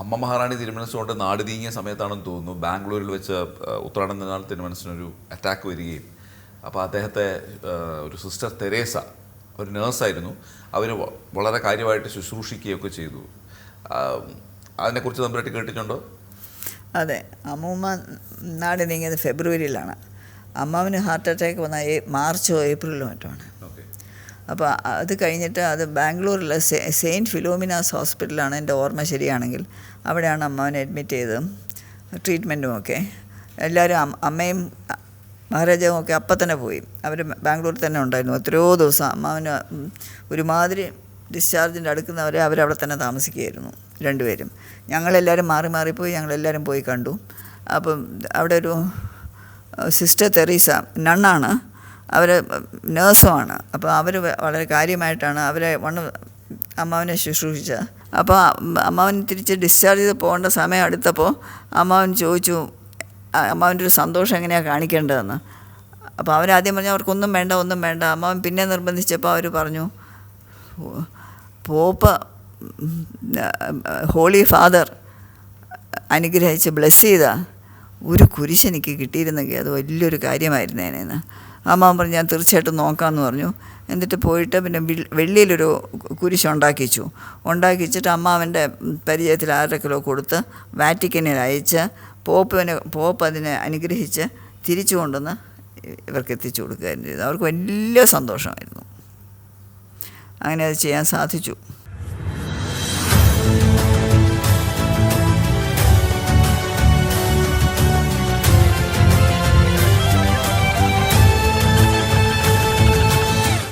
അമ്മ മഹാറാണി തിരുമനസുകൊണ്ട് നാട് നീങ്ങിയ സമയത്താണെന്ന് തോന്നുന്നു. ബാംഗ്ലൂരിൽ വെച്ച് ഉത്രാടം ഉത്രാടനാൾ തിരുമനസിനൊരു അറ്റാക്ക് വരികയും. അപ്പോൾ അദ്ദേഹത്തെ ഒരു സിസ്റ്റർ തെരേസ ഒരു നേഴ്സായിരുന്നു അവർ വളരെ കാര്യമായിട്ട് ശുശ്രൂഷിക്കുകയൊക്കെ ചെയ്തു. അതിനെക്കുറിച്ച് നമ്പറായിട്ട് കേട്ടിട്ടുണ്ടോ? അതെ. അമ്മൂമ്മ നാട് നീങ്ങിയത് ഫെബ്രുവരിയിലാണ്. അമ്മാവിന് ഹാർട്ട് അറ്റാക്ക് വന്ന മാർച്ചോ ഏപ്രിലോ മറ്റോ ഓക്കെ അപ്പോൾ അത് കഴിഞ്ഞിട്ട് അത് ബാംഗ്ലൂരിലെ സെയിന്റ് ഫിലോമിനാസ് ഹോസ്പിറ്റലാണ് എന്റെ ഓർമ്മ ശരിയാണെങ്കിൽ. അവിടെയാണ് അമ്മാവനെ അഡ്മിറ്റ് ചെയ്തത് ട്രീറ്റ്മെന്റും ഒക്കെ. എല്ലാവരും അമ്മയും മഹാരാജാവും ഒക്കെ അപ്പം തന്നെ പോയി. അവർ ബാംഗ്ലൂരിൽ തന്നെ ഉണ്ടായിരുന്നു. എത്രയോ ദിവസം അമ്മാവന് ഒരുമാതിരി ഡിസ്ചാർജിന്റെ അടുക്കുന്നവരെ അവരവിടെ തന്നെ താമസിക്കുകയായിരുന്നു രണ്ടുപേരും. ഞങ്ങളെല്ലാവരും മാറി മാറിപ്പോയി ഞങ്ങളെല്ലാവരും പോയി കണ്ടു. അപ്പം അവിടെ ഒരു സിസ്റ്റർ തെറീസ നണ്ണാണ് അവർ നേഴ്സുമാണ് അപ്പോൾ അവർ വളരെ കാര്യമായിട്ടാണ് അവരെ വണ് അമ്മാവനെ ശുശ്രൂഷിച്ചത് അപ്പോൾ അമ്മാവൻ തിരിച്ച് ഡിസ്ചാർജ് ചെയ്ത് പോകേണ്ട സമയം അടുത്തപ്പോൾ അമ്മാവൻ ചോദിച്ചു അമ്മാവന്റെ ഒരു സന്തോഷം എങ്ങനെയാണ് കാണിക്കേണ്ടതെന്ന് അപ്പോൾ അവരാദ്യം പറഞ്ഞു അവർക്കൊന്നും വേണ്ട ഒന്നും വേണ്ട അമ്മാവൻ പിന്നെ നിർബന്ധിച്ചപ്പോൾ അവർ പറഞ്ഞു പോപ്പ് ഹോളി ഫാദർ അനുഗ്രഹിച്ച് ബ്ലെസ് ചെയ്ത ഒരു കുരിശ് എനിക്ക് കിട്ടിയിരുന്നെങ്കിൽ അത് വലിയൊരു കാര്യമായിരുന്നേനെന്ന് അമ്മാവൻ പറഞ്ഞു ഞാൻ തീർച്ചയായിട്ടും നോക്കാമെന്ന് പറഞ്ഞു. എന്നിട്ട് പോയിട്ട് പിന്നെ വെള്ളിയിലൊരു കുരിശ് ഉണ്ടാക്കിച്ചു. ഉണ്ടാക്കിച്ചിട്ട് അമ്മാവന്റെ പരിചയത്തിൽ ആറര കിലോ കൊടുത്ത് വാറ്റിക്കനിൽ അയച്ച് പോപ്പിനെ പോപ്പ് അതിനെ അനുഗ്രഹിച്ച് തിരിച്ചു കൊണ്ടുവന്ന് ഇവർക്ക് എത്തിച്ചു കൊടുക്കുകയായിരുന്നു അവർക്ക് വലിയ സന്തോഷമായിരുന്നു. അങ്ങനെ അത് ചെയ്യാൻ സാധിച്ചു.